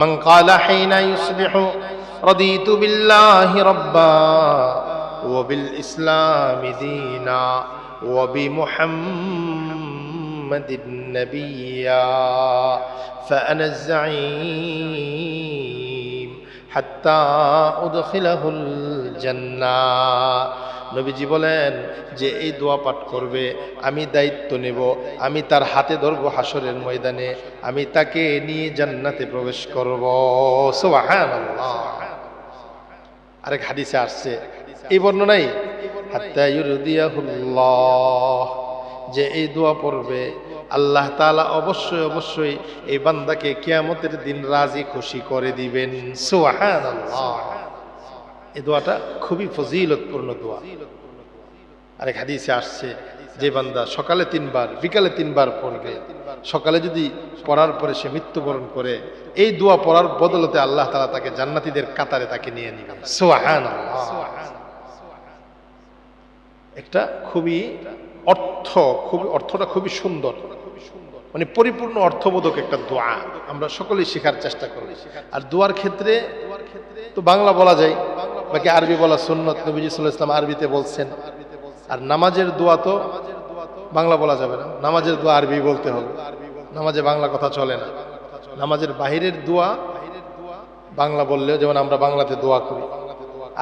من قال حين يصبح رضيت بالله ربا وبالإسلام دينا وبمحمد نبيا فأنا الزعيم حتى أدخله الجنة নবীজি বলেন যে, এই দোয়া পাঠ করবে, আমি দায়িত্ব নেব, আমি তার হাতে ধরবো হাসরের ময়দানে, আমি তাকে নিয়ে জান্নাতে প্রবেশ করব। আরেক হাদিসে আসছে, এই বর্ণনাই যে এই দোয়া পড়বে, আল্লাহ তাআলা অবশ্যই অবশ্যই এই বান্দাকে কিয়ামতের দিন রাজি খুশি করে দিবেন। সুবহানাল্লাহ। এই দোয়াটা খুবই ফজিলতপূর্ণ দোয়া। আরেক হাদিসে আসছে, যে বান্দা সকালে তিনবার, বিকালে তিনবার পড়বে। সকালে যদি পড়ার পরে সে মৃত্যুবরণ করে, এই দোয়া পড়ার বদলতে আল্লাহ তালা তাকে জান্নাতীদের কাতারে তাকে নিয়ে নিবেন। সোহান একটা খুবই অর্থ, খুবই অর্থটা খুবই সুন্দর। মানে পরিপূর্ণ অর্থবোধক একটা দোয়া। আমরা সকলেই শেখার চেষ্টা করি। আর দোয়ার ক্ষেত্রে তো বাংলা বলা যায় বাকি আরবি বলা সুন্নত, নবীজি সাল্লাহ ইসলাম আরবিতে বলছেন। আর নামাজের দোয়া তো বাংলা বলা যাবে না। নামাজের দোয়া আরবি বলতে হবে। নামাজে বাংলা কথা চলে না। নামাজের বাহিরের দোয়া বাংলা বললেও, যেমন আমরা বাংলাতে দোয়া করি।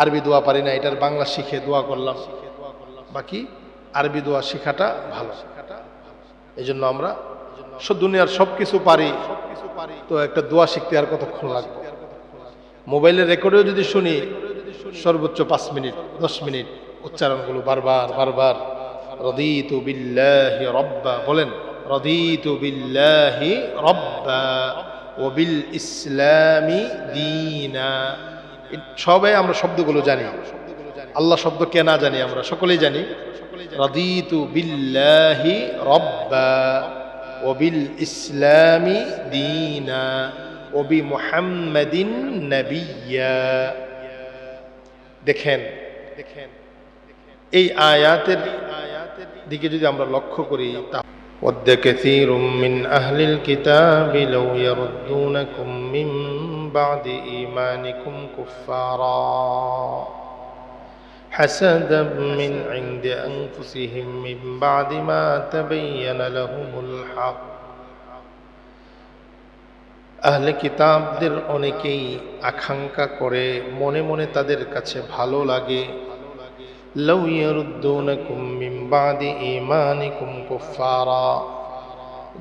আরবি দোয়া পারি না, এটার বাংলা শিখে দোয়া করলাম। বাকি আরবি দোয়া শেখাটা ভালো। এই জন্য আমরা দুনিয়ার সব কিছু পারি, তো একটা দোয়া শিখতে আর কতক্ষণ লাগবে? মোবাইলের রেকর্ডেও যদি শুনি সর্বোচ্চ পাঁচ মিনিট, দশ মিনিট উচ্চারণগুলো বারবার বারবার। রদিতু বিল্লাহি রব্বা, বলেন, রদিতু বিল্লাহি রব্বা ওবিল ইসলামি দিনা। সবাই আমরা শব্দগুলো জানি। আল্লাহ শব্দ কে না জানি আমরা সকলেই জানি। রদিতু বিল্লাহি রব্বা ওবিল ইসলামি দিনা। ওবি মুহাম্মাদিন নবিয়া। দেখেন দেখেন এই আয়াতের দিকে যদি আমরা লক্ষ্য করি তা ود كثير من أهل الكتاب لو يردونكم من بعد إيمانكم كفارا حسدا من عند أنفسهم من بعد ما تبين لهم الحق আহলে কিতাবদের অনেকেই আকাঙ্ক্ষা করে, মনে মনে তাদের কাছে ভালো লাগে।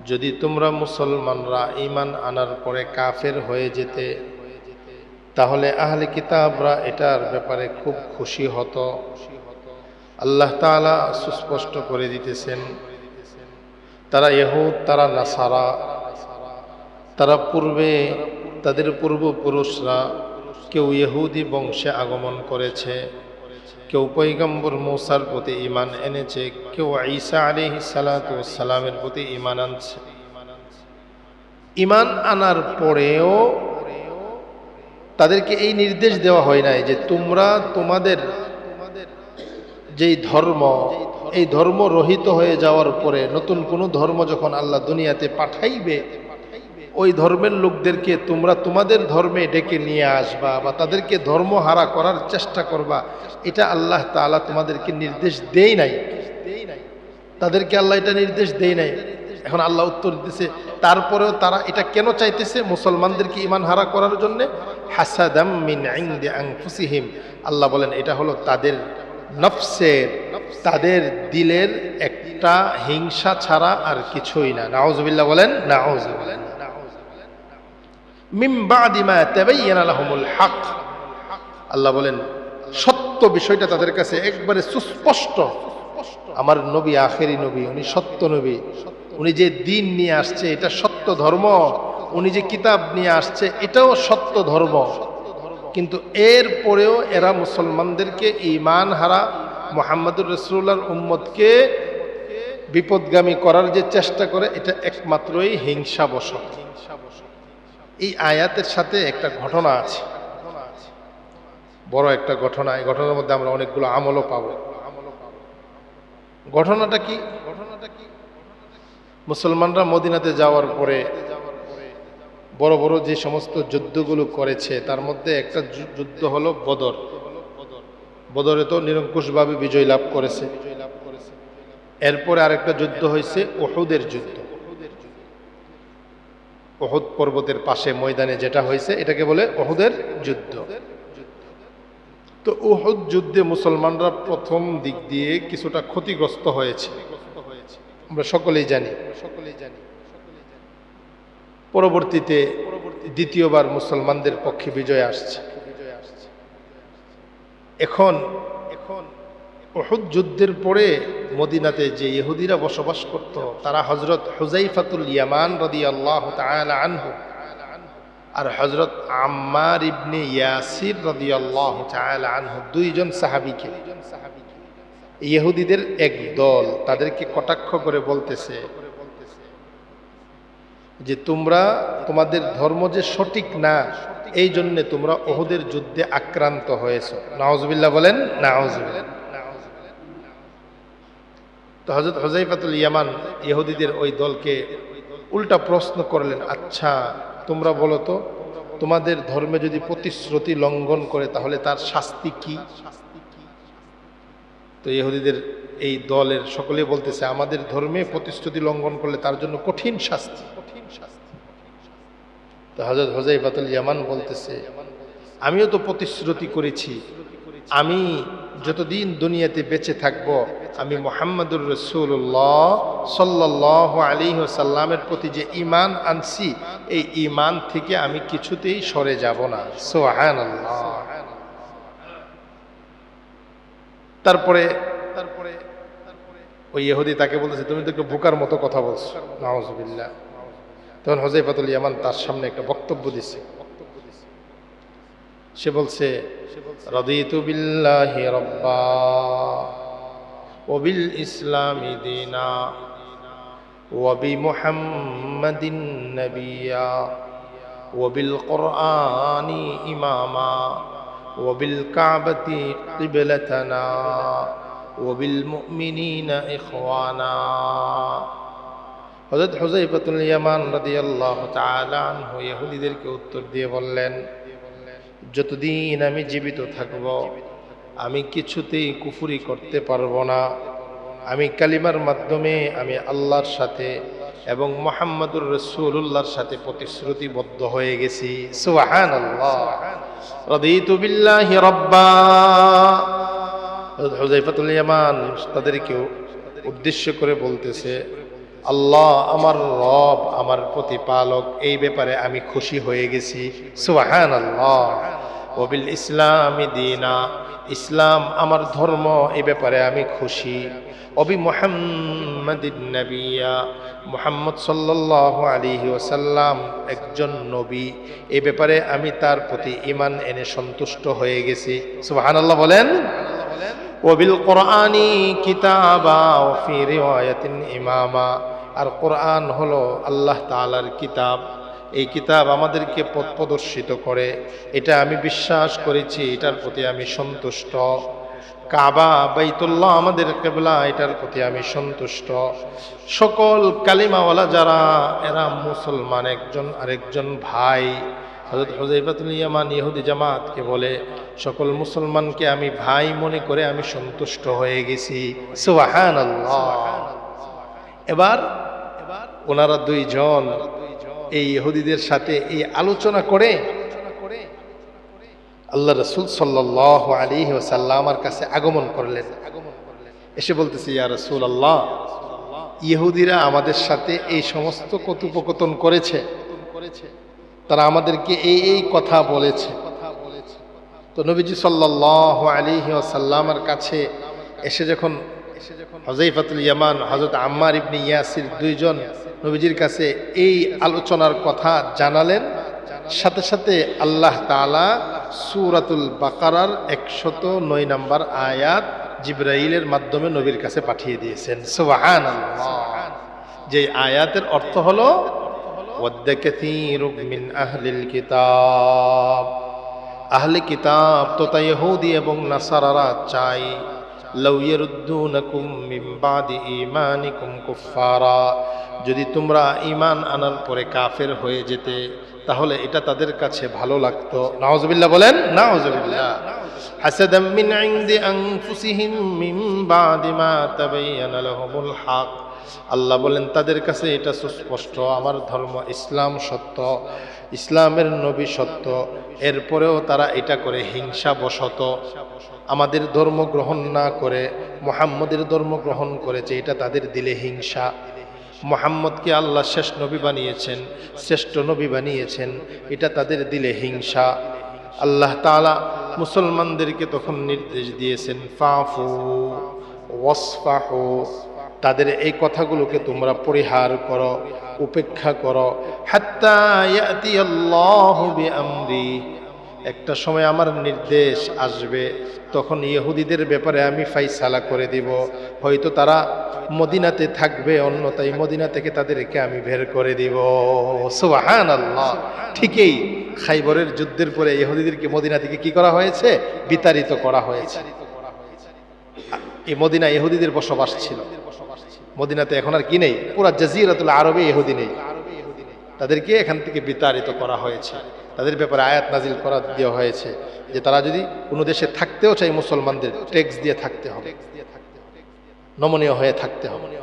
যদি তোমরা মুসলমানরা ইমান আনার পরে কাফের হয়ে যেতে, তাহলে আহলে কিতাবরা এটার ব্যাপারে খুব খুশি হতো। আল্লাহ তাআলা সুস্পষ্ট করে দিতেছেন, তারা ইহুদ, তারা নাসারা তারা পূর্বে তাদের পূর্বপুরুষরা কেউ ইহুদি বংশে আগমন করেছে, কেউ পৈগম্বর মৌসার প্রতি ইমান এনেছে, কেউ ঈসা আলি সালামের প্রতি ইমান আনছে। ইমান আনার পরেও তাদেরকে এই নির্দেশ দেওয়া হয় নাই যে তোমরা তোমাদের যেই ধর্ম, এই ধর্ম রহিত হয়ে যাওয়ার পরে নতুন কোনো ধর্ম যখন আল্লাহ দুনিয়াতে পাঠাইবে ওই ধর্মের লোকদেরকে তোমরা তোমাদের ধর্মে ডেকে নিয়ে আসবা বা তাদেরকে ধর্ম হারা করার চেষ্টা করবা, এটা আল্লাহ তাআলা তোমাদেরকে নির্দেশ দেই নাই। তাদেরকে আল্লাহ এটা নির্দেশ দেই নাই। এখন আল্লাহ উত্তর দিতেছে তারপরেও তারা এটা কেন চাইতেছে মুসলমানদেরকে ইমান হারা করার জন্য? হাসাদাম ইনদি আনফুসিহিম। আল্লাহ বলেন, এটা হলো তাদের নফসের, তাদের দিলের একটা হিংসা ছাড়া আর কিছুই না। নাউজুবিল্লাহ বলেন, নাউজুবিল্লাহ। আল্লাহ বলেন, সত্য বিষয়টা তাদের কাছে একবারে সুস্পষ্ট। আমার নবী, আখেরি নবী, উনি সত্য নবী। উনি যে দিন নিয়ে আসছে, এটা সত্য ধর্ম। উনি যে কিতাব নিয়ে আসছে, এটাও সত্য ধর্ম। কিন্তু এর পরেও এরা মুসলমানদেরকে ইমান হারা, মোহাম্মদুর রসুল্লাহর উম্মতকে বিপদগামী করার যে চেষ্টা করে, এটা একমাত্রই হিংসাবশত। এই আয়াতের সাথে একটা ঘটনা আছে। বড় একটা ঘটনা। এই ঘটনার মধ্যে আমরা অনেকগুলো আমলও পাব। ঘটনাটা কি? ঘটনাটা কি মুসলমানরা মদিনাতে যাওয়ার পরে বড় বড় যে সমস্ত যুদ্ধগুলো করেছে, তার মধ্যে একটা যুদ্ধ হলো বদর। বদরে তো নিরঙ্কুশভাবে বিজয় লাভ করেছে। এরপরে আরেকটা যুদ্ধ হয়েছে ওহুদের যুদ্ধ। ওহুদ পর্বতের পাশে ময়দানে যেটা হয়েছে, এটাকে বলে ওহুদের যুদ্ধ। তো ওহুদ যুদ্ধে মুসলমানরা প্রথম দিক দিয়ে কিছুটা ক্ষতিগ্রস্ত হয়েছে। আমরা সকলেই জানি। সকলেই জানি পরবর্তীতে দ্বিতীয়বার মুসলমানদের পক্ষে বিজয় আসছে। এখন এখন ওহুদ যুদ্ধের পরে মদিনাতে যে ইহুদিরা বসবাস করত, তারা হজরত হুজাইফাতুল ইয়ামান রদি আল্লাহ আনহু আর হজরত আম্মার ইবনে ইয়াসির রদি আল্লাহ আনহু দুইজন সাহাবিকে। ইহুদিদের এক দল তাদেরকে কটাক্ষ করে বলতেছে যে তোমরা তোমাদের ধর্ম যে সঠিক না, এই জন্যে তোমরা ওহুদের যুদ্ধে আক্রান্ত হয়েছ। নাওজবিল্লা বলেন নাওজবিল্লা তো হজরত হজাইফাতুল ইয়ামান ইহুদিদের ওই দলকে উল্টা প্রশ্ন করলেন আচ্ছা তোমরা বলো তো, তোমাদের ধর্মে যদি প্রতিশ্রুতি লঙ্ঘন করে, তাহলে তার শাস্তি কি? তো ইহুদিদের এই দলের সকলে বলতেছে, আমাদের ধর্মে প্রতিশ্রুতি লঙ্ঘন করলে তার জন্য কঠিন শাস্তি। কঠিন শাস্তি তো হজরত হজাইফাতুল ইয়ামান বলতেছে, আমিও তো প্রতিশ্রুতি করেছি আমি যতদিন দুনিয়াতে বেঁচে থাকব, আমি মোহাম্মদুর রসুল্লাহ সাল্লাহ আলী সাল্লামের প্রতি যে ইমান আনছি, এই ইমান থেকে আমি কিছুতেই সরে যাব না। সোহান তারপরে তারপরে ওই ইহুদি তাকে বলতেছে, তুমি তো একটু বোকার মতো কথা বলছো। নাওজবিল্লা তখন হজাইফাতুল ইয়ামান তার সামনে একটা বক্তব্য দিছে। সে বলছে, রদিতু বিল্লাহি ওবিল ইসলামি দিনা ওবি মুহাম্মাদিন নবিয়া ওবিল কোরআনি ইমামা ওবিল কাবতি কিবলতনা ওবিল মুমিনিনা ইখওয়ানা। হযরত হুযাইফাতুল ইয়ামান রাদিয়াল্লাহু তাআলা আনহু ইহুদিদেরকে উত্তর দিয়ে বললেন যতদিন আমি জীবিত থাকব, আমি কিছুতেই কুফুরি করতে পারব না। আমি কালিমার মাধ্যমে আমি আল্লাহর সাথে এবং মোহাম্মদুর রসুল্লাহর সাথে প্রতিশ্রুতিবদ্ধ হয়ে গেছি। সুবাহান আল্লাহ রব্বা। ইয়ামান তাদেরকেও উদ্দেশ্য করে বলতেছে আল্লাহ আমার রব, আমার প্রতিপালক, এই ব্যাপারে আমি খুশি হয়ে গেছি। সুবাহান আল্লাহ ওবিল ইসলামী দিনা, ইসলাম আমার ধর্ম, এই ব্যাপারে আমি খুশি। অবি মোহাম্মদিন নবিয়া, মোহাম্মদ সাল্লাহ আলিহি ওসাল্লাম একজন নবী। এই ব্যাপারে আমি তার প্রতি ইমান এনে সন্তুষ্ট হয়ে গেছি। সুবাহান আল্লাহ বলেন, ওবিল কোরআনি কিতাবা ইমামা। আর কোরআন হলো আল্লাহ তাআলার কিতাব। এই কিতাব আমাদেরকে পথ প্রদর্শিত করে। এটা আমি বিশ্বাস করেছি, এটার প্রতি আমি সন্তুষ্ট। কাবা, বাইতুল্লাহ আমাদের কেবলা, এটার প্রতি আমি সন্তুষ্ট। সকল কালিমাওয়ালা যারা, এরা মুসলমান একজন আরেকজন ভাই। হজরত হজাইফাতুল ইয়ামান ইহুদি জামাতকে বলে, সকল মুসলমানকে আমি ভাই মনে করে আমি সন্তুষ্ট হয়ে গেছি। সুবাহান এবার এবার ওনারা দুইজন এই ইহুদিদের সাথে এই আলোচনা করে আল্লাহ রসুল সাল্লাহ আলী ওসাল্লামার কাছে আগমন করলেন। এসে বলতেছে, ইয়া রসুল আল্লাহ ইহুদিরা আমাদের সাথে এই সমস্ত কথোপকথন করেছে। তারা আমাদেরকে এই এই কথা বলেছে। তো নবীজি সাল্লাহ আলী সাল্লামার কাছে এসে যখন হজাইফাতুল ইয়ামান হজরত আম্মার ইবনি ইয়াসির দুইজন নবীজির কাছে এই আলোচনার কথা জানালেন, সাথে সাথে আল্লাহ তালা সুরাতুল বাকারার একশত নয় নম্বর আয়াত জিব্রাইলের মাধ্যমে নবীর কাছে পাঠিয়ে দিয়েছেন। সুবাহান যে আয়াতের অর্থ হলো আহলে কিতাব তোতা ইহুদি এবং নাসারারা চাই কুফফারা। যদি তোমরা ইমান আনার পরে কাফের হয়ে যেতে, তাহলে এটা তাদের কাছে ভালো লাগতো। নাওজবিল্লাহ বলেন নাওজবিল্লাহ হাসাদাম মিন ইনদি আনফুসিহিম মিন বাদি মা তাবায়্যানা লাহুমুল হক। আল্লাহ বলেন, তাদের কাছে এটা সুস্পষ্ট। আমার ধর্ম ইসলাম সত্য। ইসলামের নবী সত্য। এরপরেও তারা এটা করে হিংসা বশত আমাদের ধর্ম গ্রহণ না করে, মোহাম্মদের ধর্ম গ্রহণ করেছে, এটা তাদের দিলে হিংসা। মোহাম্মদকে আল্লাহ শেষ নবী বানিয়েছেন, শ্রেষ্ঠ নবী বানিয়েছেন, এটা তাদের দিলে হিংসা। আল্লাহ তালা মুসলমানদেরকে তখন নির্দেশ দিয়েছেন, ফাফু, ওয়াসফাহু তাদের এই কথাগুলোকে তোমরা পরিহার করো, উপেক্ষা করো। আল্লাহু একটা সময় আমার নির্দেশ আসবে, তখন ইহুদিদের ব্যাপারে আমি ফাইসালা করে দিব। হয়তো তারা মদিনাতে থাকবে অন্যতাই মদিনা থেকে তাদেরকে আমি বের করে দিব। সুবাহান আল্লাহ ঠিকই, খাইবরের যুদ্ধের পরে ইহুদিদেরকে মদিনা থেকে কি করা হয়েছে? বিতাড়িত করা হয়েছে। এই মদিনা ইহুদিদের বসবাস ছিল। মদিনাতে এখন আর কি নেই? পুরা জাজিরাতুল আরবে ইহুদি নেই। তাদেরকে এখান থেকে বিতাড়িত করা হয়েছে। তাদের ব্যাপারে আয়াত নাজিল করা দেওয়া হয়েছে যে তারা যদি কোনো দেশে থাকতেও চাই মুসলমানদের ট্যাক্স দিয়ে থাকতে হবে। নমনীয় হয়ে থাকতে হবে।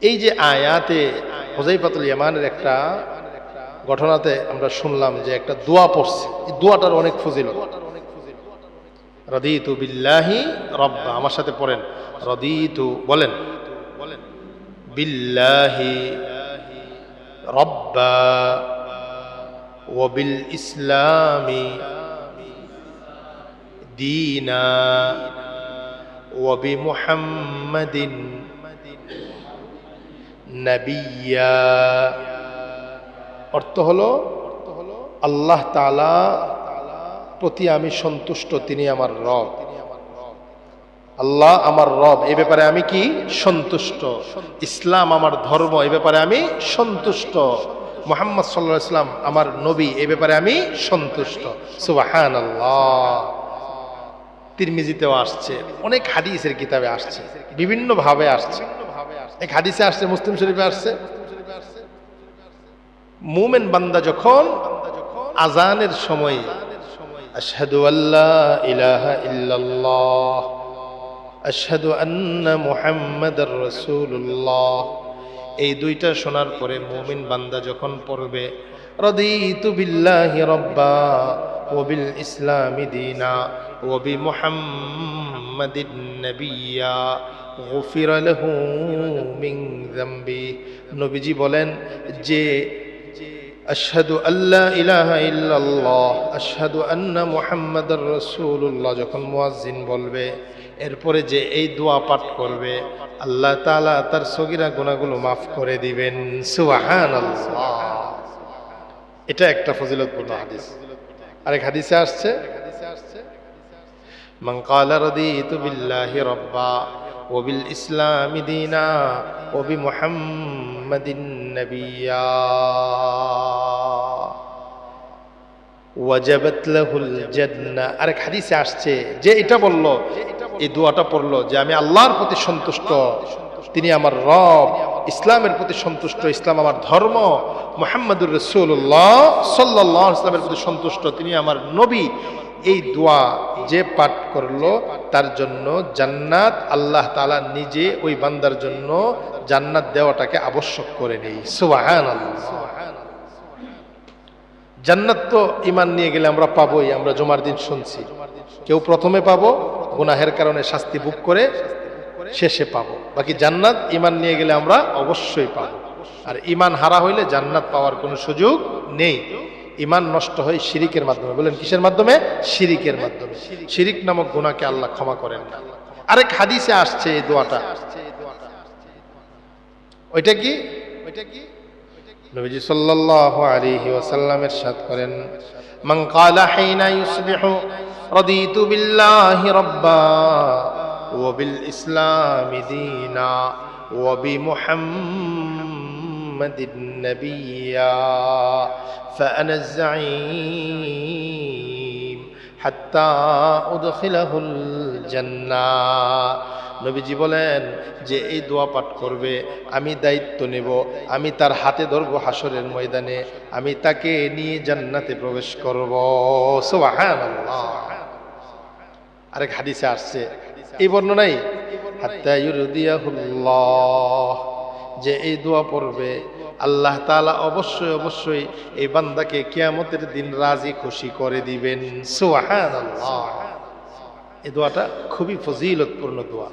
এই যে আয়াতে হোজাইফাতুল ইয়ামানের একটা ঘটনাতে আমরা শুনলাম যে একটা দোয়া পড়ছে। এই দোয়াটার অনেক ফজিলত। রদিতু বিল্লাহি রব্বা। আমার সাথে পড়েন। রদিতু বলেন। বলেন বিল্লাহি রব্বা ওবিল ইসলামি দিনা মুহাম্মাদিন নবিয়া। অর্থ হলো, আল্লাহ তাআলা প্রতি আমি সন্তুষ্ট, তিনি আমার রব। আল্লাহ আমার রব এই ব্যাপারে আমি কি? সন্তুষ্ট। ইসলাম আমার ধর্ম এই ব্যাপারে আমি সন্তুষ্ট। মোহাম্মদ সাল্লাহ ইসলাম আমার নবী এই ব্যাপারে আমি সন্তুষ্ট। সুবাহান আল্লাহ তিরমিজিতেও আসছে, অনেক হাদিসের কিতাবে আসছে বিভিন্ন ভাবে আসছে। এক হাদিসে আসছে, মুসলিম শরীফে আসছে। মুমেন বান্দা যখন আজানের সময় আশহাদু আল্লাহ ইলাহা ইল্লাল্লাহ, আশহাদু আন্না মুহাম্মাদার রাসূলুল্লাহ। এই দুইটা শোনার পরে মুমিন বান্দা যখন পড়বে, রদিতু বিল্লাহি রব্বা ওবিল ইসলামি দিনা ওবি মুহাম্মাদিন নবিয়া, গফির লাহু মিন যামবি। নবীজি বলেন, যে আশহাদু আল্লাহ ইলাহা ইল্লাল্লাহ আশহাদু আন্না মুহাম্মাদার রাসূলুল্লাহ যখন মুয়াজ্জিন বলবে এরপরে যে এই দোয়া পাঠ করবে আল্লাহ তাআলা তার সগীরা গুনাহগুলো মাফ করে দিবেন সুবহানাল্লাহ এটা একটা ফজিলতপূর্ণ হাদিস আরেক হাদিসে আসছে من قال رضيت بالله ربا وبالإسلام دينا وبمحمد نبيا ওয়াজাবাত লাহুল জান্নাহ আরেক হাদিসে আসছে যে এটা বলল এই দোয়াটা পড়লো যে আমি আল্লাহর প্রতি সন্তুষ্ট তিনি আমার রব ইসলামের প্রতি সন্তুষ্ট ইসলাম আমার ধর্ম মোহাম্মদুর রসুল্লাহ সাল্লাহ ইসলামের প্রতি সন্তুষ্ট তিনি আমার নবী এই দোয়া যে পাঠ করল, তার জন্য জান্নাত আল্লাহ তালা নিজে ওই বান্দার জন্য জান্নাত দেওয়াটাকে আবশ্যক করে নেই। সুবাহান জান্নাত তো ইমান নিয়ে গেলে আমরা পাবোই, আমরা জমার দিন শুনছি। কেউ প্রথমে পাবো, গুনাহের কারণে শাস্তি বুক করে শেষে পাবো। বাকি জান্নাত ইমান নিয়ে গেলে আমরা অবশ্যই পাবো। আর ইমান হারা হইলে জান্নাত পাওয়ার কোনো সুযোগ নেই। ইমান নষ্ট হয় শিরিকের মাধ্যমে। বলেন, কিসের মাধ্যমে? শিরিকের মাধ্যমে। শিরিক নামক গুণাকে আল্লাহ ক্ষমা করেন। না আরেক হাদিসে আসছে এই দোয়াটা। ওইটা কি? ওইটা কি নবীজি সাল্লাল্লাহু আলাইহি ওয়াসাল্লামের সাথ করেন, মান ক্বালা হিনা ইউসবিহু, রাদিতু বিল্লাহি রাব্বা, ওয়া বিল ইসলামি দীনা, ওয়া বি মুহাম্মাদিন নাবিয়্যা فأنا الزعيم حتى أدخله الجنة নবীজি বলেন যে এই দোয়া পাঠ করবে আমি দায়িত্ব নেব আমি তার হাতে ধরবো হাসরের ময়দানে আমি তাকে নিয়ে জান্নাতে প্রবেশ করব সুবহানাল্লাহ আরেক হাদিসে আসছে এই বর্ণনাই হাত্তা ইউরদিয়াহুল্লাহ যে এই দোয়া পড়বে, আল্লাহ তাআলা অবশ্যই অবশ্যই এই বান্দাকে কিয়ামতের দিন রাজি খুশি করে দিবেন। এই দোয়াটা খুবই ফজিলতপূর্ণ দোয়া।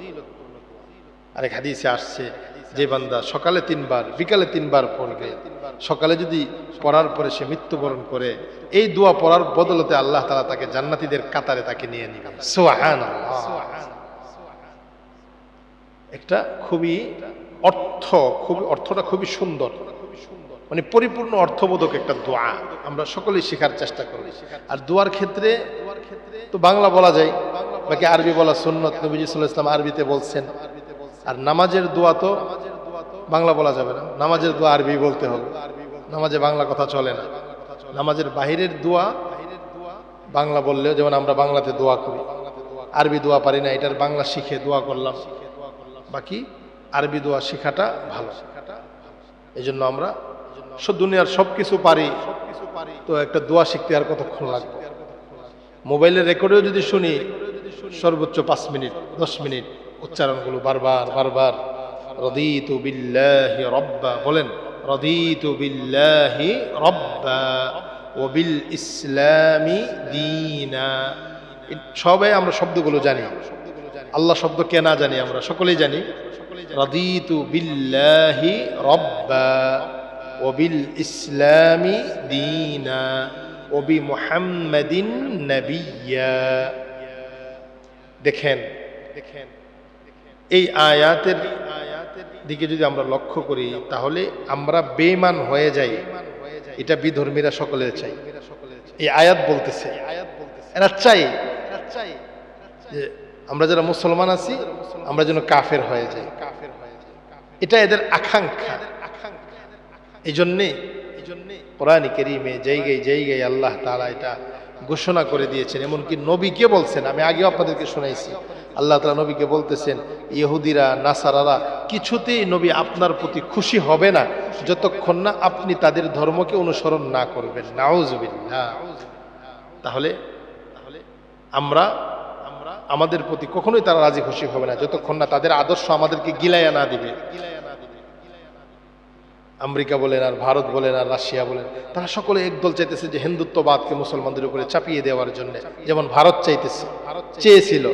আরেক হাদিসে আসছে যে বান্দা সকালে তিনবার, বিকালে তিনবার পড়বে। সকালে যদি পড়ার পরে সে মৃত্যুবরণ করে, এই দোয়া পড়ার বদলতে আল্লাহ তালা তাকে জান্নাতীদের কাতারে তাকে নিয়ে নেবেন। সুবহানাল্লাহ। একটা খুবই অর্থ খুবই অর্থটা খুবই সুন্দর। মানে পরিপূর্ণ অর্থবোধক একটা দোয়া। আমরা সকলেই শেখার চেষ্টা করি। আর দোয়ার ক্ষেত্রে তো বাংলা বলা যায়, বাকি আরবি বলা সুন্নত, নবীজি সাল্লাল্লাহু আলাইহি ওয়াসাল্লাম আরবিতে বলছেন। আর নামাজের দোয়া তো বাংলা বলা যাবে না। নামাজের দোয়া আরবি বলতে হবে। নামাজে বাংলা কথা চলে না। নামাজের বাহিরের দোয়া বাংলা বললেও, যেমন আমরা বাংলাতে দোয়া করি। আরবি দোয়া পারি না, এটার বাংলা শিখে দোয়া করলাম। বাকি আরবি দোয়া শেখাটা ভালো। এই জন্য আমরা দুনিয়ার সব কিছু পারি, তো একটা দোয়া শিখতে আর কতক্ষণ লাগবে? মোবাইলের রেকর্ডেও যদি শুনি, সর্বোচ্চ পাঁচ মিনিট, দশ মিনিট, উচ্চারণগুলো বারবার বারবার। রদিতু বিল্লাহি রব্বা, বলেন, রদিতু বিল্লাহি রব্বা ও বিল ইসলামি দিনা। সবাই আমরা শব্দগুলো জানি। আল্লাহ শব্দ কে না জানি আমরা? সকলেই জানি। রদিতু বিল্লাহি রব্বা ও বিল ইসলামি দিনা ও বি মুহাম্মাদিন নবিয়্যা দেখেন দেখেন এই আয়াতের দিকে যদি আমরা লক্ষ্য করি, তাহলে আমরা বেমান হয়ে যাই। এটা বিধর্মীরা সকলে চাই। এই আয়াত বলতেছে, এরা চাই যে আমরা যারা মুসলমান আছি, আমরা যেন কাফের হয়ে যাই। কাফের হয়ে যাই এটা এদের আকাঙ্ক্ষা। এই জন্যে এই জন্যে কোরআন কেরিমে জায়গায় জায়গায় আল্লাহ তাআলা এটা ঘোষণা করে দিয়েছেন। এমনকি নবীকে বলছেন, আমি আগেও আপনাদেরকে শোনাইছি, আল্লাহ তাআলা নবীকে বলতেছেন, ইহুদিরা, নাসারারা, কিছুতেই নবী আপনার প্রতি খুশি হবে না, যতক্ষণ না আপনি তাদের ধর্মকে অনুসরণ না করবেন। নাউজুবিল্লাহ। তাহলে তাহলে আমরা আমাদের প্রতি কখনোই তারা রাজি খুশি হবে না। যতক্ষণ না তাদের আদর্শ আমাদেরকে গিলাইয়া না দিবে। আমেরিকা বলেন আর ভারত বলেন আর রাশিয়া বলেন, তারা সকলে একদল চাইতেছে যে হিন্দুত্ববাদকে মুসলমানদের উপরে চাপিয়ে দেওয়ার জন্য। যেমন ভারত চাইতেছে, চেয়েছিল।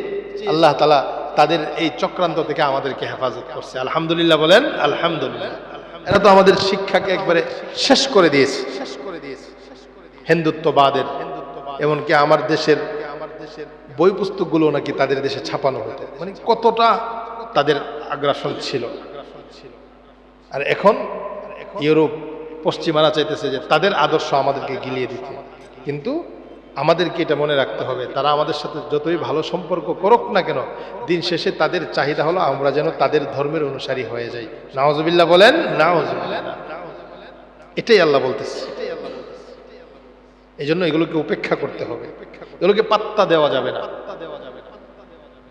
আল্লাহ তালা তাদের এই চক্রান্ত থেকে আমাদেরকে হেফাজত করছে। আলহামদুলিল্লাহ বলেন, আলহামদুলিল্লাহ। এরা তো আমাদের শিক্ষাকে একবারে শেষ করে দিয়েছে। শেষ করে দিয়েছে হিন্দুত্ববাদের, এমনকি আমার দেশের আমার দেশের বই পুস্তকগুলো নাকি তাদের দেশে ছাপানো হতো? মানে কতটা তাদের আগ্রাসন ছিল? আর এখন ইউরোপ পশ্চিমারা চাইতেছে যে তাদের আদর্শ আমাদেরকে গিলিয়ে দিতে। কিন্তু আমাদেরকে এটা মনে রাখতে হবে, তারা আমাদের সাথে যতই ভালো সম্পর্ক করুক না কেন, দিন শেষে তাদের চাহিদা হলো আমরা যেন তাদের ধর্মের অনুসারী হয়ে যাই। নাওজবিল্লাহ বলেন নাওজবিল্লাহ এটাই আল্লাহ বলতেছে। এই জন্য এগুলোকে উপেক্ষা করতে হবে। এগুলোকে পাত্তা দেওয়া যাবে না।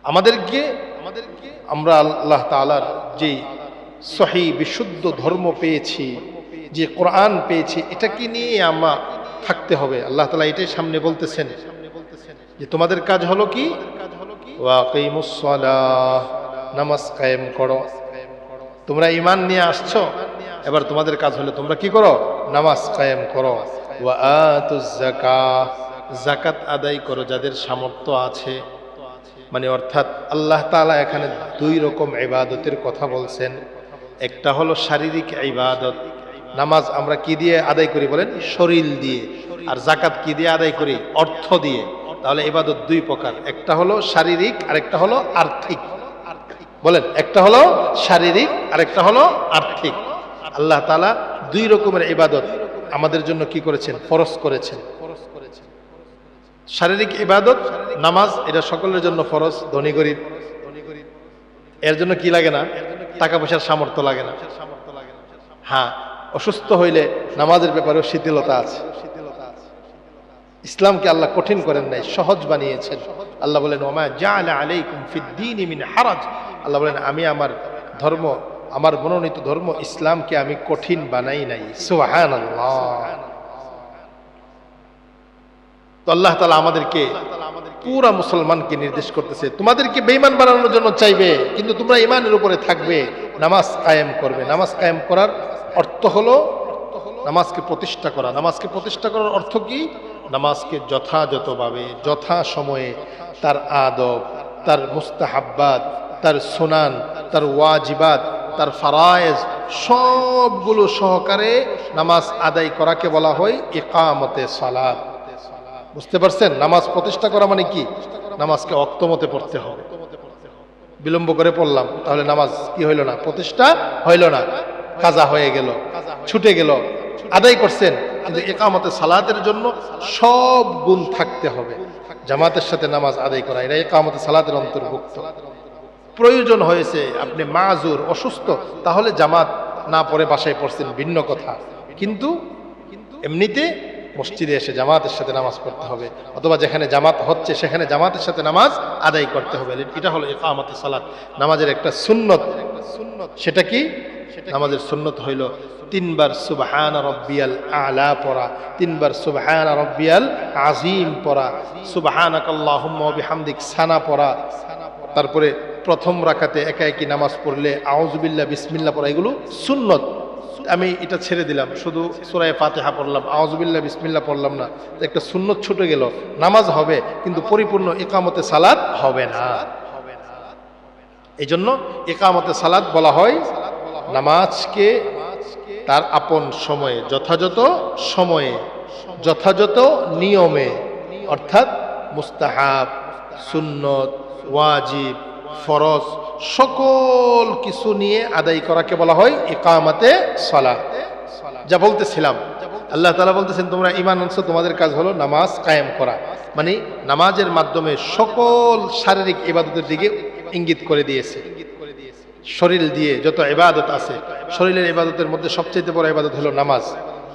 আমাদেরকে আমাদেরকে আমরা আল্লাহ তালার যে সহি, বিশুদ্ধ ধর্ম পেয়েছি, যে কোরআন পেয়েছি এটাকে নিয়ে আমরা থাকতে হবে? আল্লাহ তালা এটাই সামনে বলতেছেন যে তোমাদের কাজ হলো কি? নামাজ কায়েম করো। তোমরা ইমান নিয়ে আসছো, এবার তোমাদের কাজ হলো তোমরা কি করো? নামাজ কায়েম করো। ওয়া আতুজ যাকাত জাকাত আদায় করো যাদের সামর্থ্য আছে। মানে অর্থাৎ আল্লাহ তাআলা এখানে দুই রকম ইবাদতের কথা বলছেন। একটা হলো শারীরিক ইবাদত, নামাজ আমরা কি দিয়ে আদায় করি বলেন? শরীর দিয়ে। আর জাকাত কি দিয়ে আদায় করি? অর্থ দিয়ে। তাহলে ইবাদত দুই প্রকার, একটা হলো শারীরিক আর একটা হলো আর্থিক। বলেন, একটা হলো শারীরিক আর একটা হলো আর্থিক। আল্লাহ তালা দুই রকমের ইবাদত আমাদের জন্য কি করেছেন? ফরজ করেছেন। শারীরিক ইবাদত, নামাজ, এটা সকলের জন্য ফরজ, ধনী গরিব। এর জন্য কি লাগে না? টাকা পয়সার সামর্থ্য লাগে না। হ্যাঁ অসুস্থ হইলে নামাজের ব্যাপারেও শিথিলতা আছে। ইসলামকে আল্লাহ কঠিন করেন নাই, সহজ বানিয়েছেন। আল্লাহ বলেন, ওমা জাআলা আলাইকুম ফিদ্দিন মিন হারাজ। আল্লাহ বলেন, আমি আমার ধর্ম, আমার মনোনীত ধর্ম ইসলামকে আমি কঠিন বানাই নাই। সুবহানাল্লাহ। তো আল্লাহ তালা আমাদেরকে পুরা মুসলমানকে নির্দেশ করতেছে। তোমাদেরকে বেইমান বানানোর জন্য চাইবে, কিন্তু তোমরা ইমানের উপরে থাকবে, নামাজ কায়েম করবে। নামাজ কায়েম করার অর্থ হলো নামাজকে প্রতিষ্ঠা করা। নামাজকে প্রতিষ্ঠা করার অর্থ কি? নামাজকে যথাযথভাবে যথা সময়ে তার আদব, তার মুস্তাহাব্বাত, তার সুনান, তার ওয়াজিবাত, তার ফারায়েজ সবগুলো সহকারে নামাজ আদায় করাকে বলা হয় একামতে সালাত। বুঝতে পারছেন? নামাজ প্রতিষ্ঠা করা মানে কি? নামাজকে অক্তমতে পড়তে হবে। বিলম্ব করে পড়লাম, তাহলে নামাজ কি হইল না? প্রতিষ্ঠা হইল না। কাজা হয়ে গেল, ছুটে গেল। আদায় করছেন, কিন্তু একামতে সালাতের জন্য সব গুণ থাকতে হবে। জামাতের সাথে নামাজ আদায় করা এটা একামতে সালাতের অন্তর্ভুক্ত। প্রয়োজন হয়েছে আপনি মাজুর, অসুস্থ, তাহলে জামাত না পড়ে বাসায় পড়ছেন, ভিন্ন কথা। কিন্তু এমনিতে মসজিদে এসে জামাতের সাথে নামাজ পড়তে হবে, অথবা যেখানে জামাত হচ্ছে সেখানে জামাতের সাথে নামাজ আদায় করতে হবে। এটা হলো একামতে সালাত। নামাজের একটা সুন্নত। সুন্নত সেটা কি? নামাজের সুন্নত হইল তিনবার সুবহান রব্বিয়াল আলা পড়া, তিনবার সুবহান রব্বিয়াল আজিম পড়া, সুবহানাকাল্লাহুম্মা বিহামদিক সানা পড়া, তারপরে প্রথম রাখাতে একা একই নামাজ পড়লে আউজুবিল্লাহ বিসমিল্লাহ পড়া, এগুলো সুন্নত। আমি এটা ছেড়ে দিলাম, শুধু সুরায় ফাতেহা পড়লাম আউজুবিল্লাহ বিসমিল্লাহ পড়লাম না একটা সুন্নত ছুটে গেল, নামাজ হবে, কিন্তু পরিপূর্ণ একামতে সালাদ হবে না। এই জন্য একামতে সালাদ বলা হয় নামাজকে তার আপন সময়ে, যথাযথ সময়ে, যথাযথ নিয়মে, অর্থাৎ মুস্তাহাব, সুন্নত, ওয়াজিব, ফরজ সকল কিছু নিয়ে আদায় করাকে বলা হয় ইকামাতে সলা যা বলতেছিলাম। আল্লাহ তালা বলতেছেন, তোমরা ইমান আনছো, তোমাদের কাজ হলো নামাজ কায়েম করা। মানে নামাজের মাধ্যমে সকল শারীরিক ইবাদতের দিকে ইঙ্গিত করে দিয়েছে। শরীর দিয়ে যত ইবাদত আছে, শরীরের ইবাদতের মধ্যে সবচেয়ে বড় ইবাদত হলো নামাজ।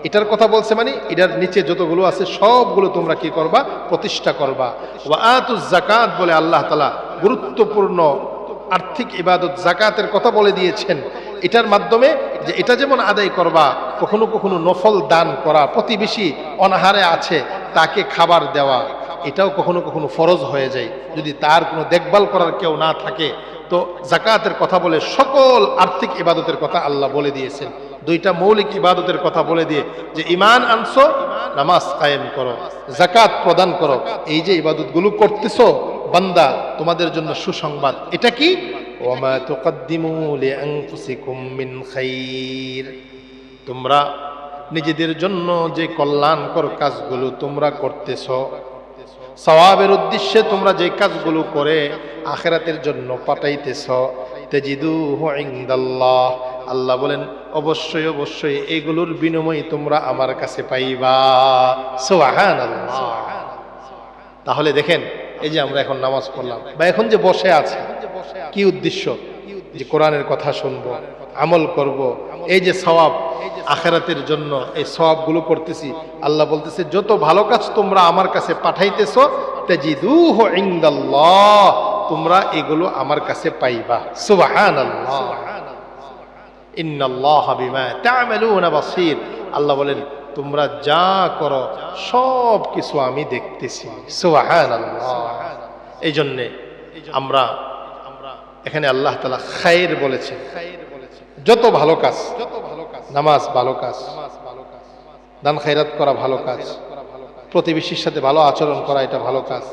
এটার কথা বলছে মানে এটার নিচে যতগুলো আছে, সবগুলো তোমরা কি করবা? প্রতিষ্ঠা করবা। ওয়াতুজ জাকাত বলে আল্লাহ তালা গুরুত্বপূর্ণ আর্থিক ইবাদত জাকাতের কথা বলে দিয়েছেন। এটার মাধ্যমে যে এটা যেমন আদায় করবা, কখনো কখনো নফল দান করা, প্রতিবেশী অনাহারে আছে, তাকে খাবার দেওয়া, এটাও কখনো কখনো ফরজ হয়ে যায়। যদি তার কোনো দেখভাল করার কেউ না থাকে, তো জাকাতের কথা বলে সকল আর্থিক ইবাদতের কথা আল্লাহ বলে দিয়েছেন। দুইটা মৌলিক ইবাদতের কথা বলে দিয়ে যে ইমান আনছো, নামাজ কায়েম করো জাকাত প্রদান করো। এই যে ইবাদতগুলো করতেছো বান্দা তোমাদের জন্য সুসংবাদ। এটা কি? তোমরা নিজেদের জন্য যে কল্যাণকর কাজগুলো তোমরা করতেছ সওয়াবের উদ্দেশ্যে তোমরা যে কাজগুলো করে আখেরাতের জন্য পাঠাইতেছ তেজিদু ইংদাল্লাহ আল্লাহ বলেন অবশ্যই অবশ্যই এগুলোর বিনিময় তোমরা আমার কাছে পাইবা। সোহান তাহলে দেখেন এই যে আমরা এখন নামাজ পড়লাম, বা এখন যে বসে আছে, কি উদ্দেশ্য? যে কোরআনের কথা শুনব, আমল করব, এই যে সওয়াব, আখেরাতের জন্য এই সওয়াবগুলো করতেছি। আল্লাহ বলতেছে, যত ভালো কাজ তোমরা আমার কাছে পাঠাইতেছ তোমরা এগুলো আমার কাছে পাইবা। বাসীর। আল্লাহ বলেন তোমরা যা করো সব কিছু আমি দেখতেছি। এই জন্যে আমরা এখানে আল্লাহ তালা খায়ের বলেছে যত ভালো কাজ যত ভালো কাজ নামাজ ভালো কাজ, দান খাইরাত করা ভালো কাজ, প্রতিবেশীর সাথে ভালো আচরণ করা এটা ভালো কাজ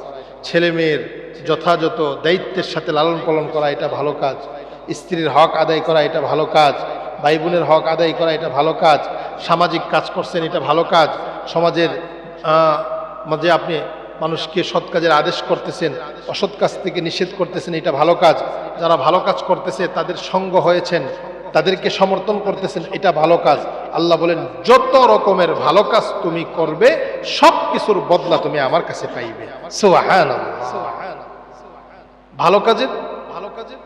ছেলে মেয়ের যথাযথ দায়িত্বের সাথে লালন পালন করা এটা ভালো কাজ, স্ত্রীর হক আদায় করা এটা ভালো কাজ ভাই বোনের হক আদায় করা এটা ভালো কাজ, সামাজিক কাজ করছেন এটা ভালো কাজ, সমাজের মাঝে আপনি মানুষকে সৎ কাজের আদেশ করতেছেন, অসৎ কাজ থেকে নিষেধ করতেছেন, এটা ভালো কাজ। যারা ভালো কাজ করতেছে, তাদের সঙ্গ হয়েছেন, তাদেরকে সমর্থন করতেছেন, এটা ভালো কাজ। আল্লাহ বলেন, যত রকমের ভালো কাজ তুমি করবে সব কিছুর বদলা তুমি আমার কাছে পাইবে। ভালো কাজের ভালো কাজের,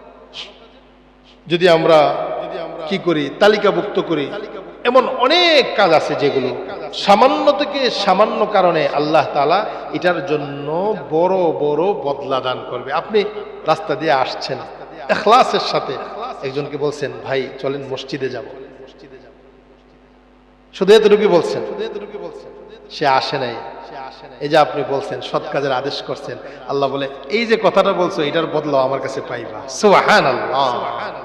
যদি আমরা কি করি? তালিকাভুক্ত করি। এমন অনেক কাজ আছে যেগুলো। সামান্য থেকে সামান্য কারণে আল্লাহ তালা এটার জন্য বড় বড় বদলা দান করবে। আপনি রাস্তা দিয়ে আসছেন। এখলাসের সাথে একজনকে বলছেন, ভাই, চলেন মসজিদে যাব। শুধু এতটুকু বলছেন। সে আসে নাই। এই যে আপনি বলছেন, সৎ কাজের আদেশ করছেন। আল্লাহ বলে, এই যে কথাটা বলছো, এটার বদলাও আমার কাছে পাইবা। সুবহান আল্লাহ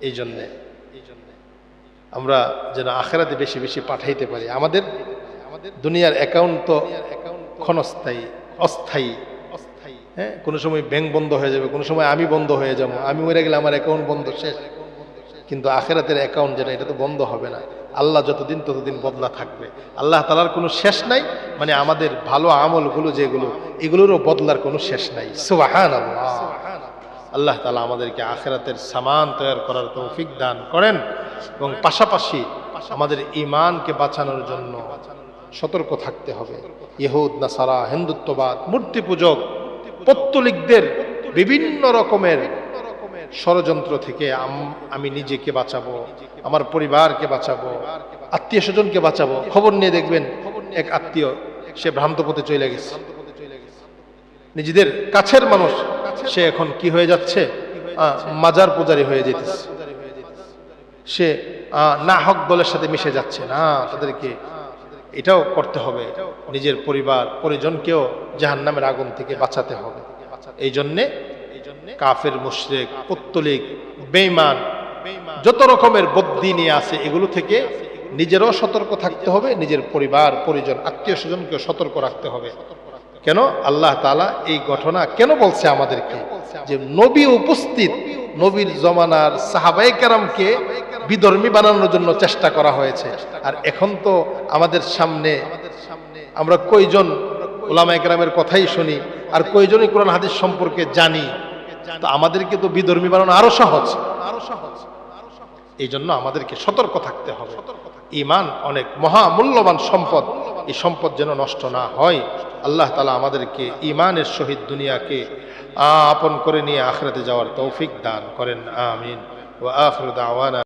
এই জন্যে। আমরা যেন আখেরাতে বেশি বেশি পাঠাইতে পারি। আমাদের আমাদের দুনিয়ার অ্যাকাউন্ট তো ক্ষণস্থায়ী, অস্থায়ী। হ্যাঁ কোনো সময় ব্যাংক বন্ধ হয়ে যাবে, কোনো সময় আমি বন্ধ হয়ে যাব। আমি মরে গেলে আমার অ্যাকাউন্ট বন্ধ শেষ। কিন্তু আখেরাতের অ্যাকাউন্ট যেটা এটা তো বন্ধ হবে না। আল্লাহ যতদিন ততদিন বদলা থাকবে। আল্লাহ তালার কোনো শেষ নাই মানে আমাদের ভালো আমলগুলো যেগুলো, এগুলোরও বদলার কোনো শেষ নাই। সুবাহান আল্লাহ আল্লাহ তালা আমাদেরকে আখেরাতের সামান তৈরি করার তৌফিক দান করেন এবং পাশাপাশি আমাদের ইমানকে বাঁচানোর জন্য সতর্ক থাকতে হবে। ইহুদ, নাসারা, হিন্দুত্ববাদ, মূর্তি পূজক, পত্তলিকদের বিভিন্ন রকমের ষড়যন্ত্র থেকে আমি নিজেকে বাঁচাবো, আমার পরিবারকে বাঁচাবো, আত্মীয় স্বজনকে বাঁচাবো। খবর নিয়ে দেখবেন এক আত্মীয়, সে ভ্রান্ত পথে চলে গেছে। নিজেদের কাছের মানুষ সে এখন কি হয়ে যাচ্ছে? মাজার পূজারি হয়ে যেতেছে। সে না হক দলের সাথে মিশে যাচ্ছে না, তাদেরকে এটাও করতে হবে। নিজের পরিবার, পরিজনকেও জাহান নামের আগুন থেকে বাঁচাতে হবে। এই জন্যে কাফের, মুশরেক, পত্তলিক বেইমান যত রকমের বদ্যি নিয়ে আছে, এগুলো থেকে নিজেরও সতর্ক থাকতে হবে, নিজের পরিবার, পরিজন আত্মীয় স্বজনকেও সতর্ক রাখতে হবে। কেন আল্লাহ তালা এই ঘটনা কেন বলছে আমাদেরকে? যে নবী উপস্থিত, নবীর জমানার সাহাবাই কারামকে বিধর্মী বানানোর জন্য চেষ্টা করা হয়েছে। আর এখন তো আমাদের সামনে আমরা কয়জন ওলামাই কেরামের কথাই শুনি, আর কয়জনই কোরআন হাদিস সম্পর্কে জানি, তো আমাদেরকে তো বিধর্মী বানানো আরও সহজ আরও সহজ। এই জন্য আমাদেরকে সতর্ক থাকতে হবে। ইমান অনেক মহামূল্যবান সম্পদ। এই সম্পদ যেন নষ্ট না হয়। আল্লাহ তালা আমাদেরকে ইমানের সহিত দুনিয়াকে আপন করে নিয়ে আখরাতে যাওয়ার তৌফিক দান করেন। আমিন। ও আখরুদ আওয়ানা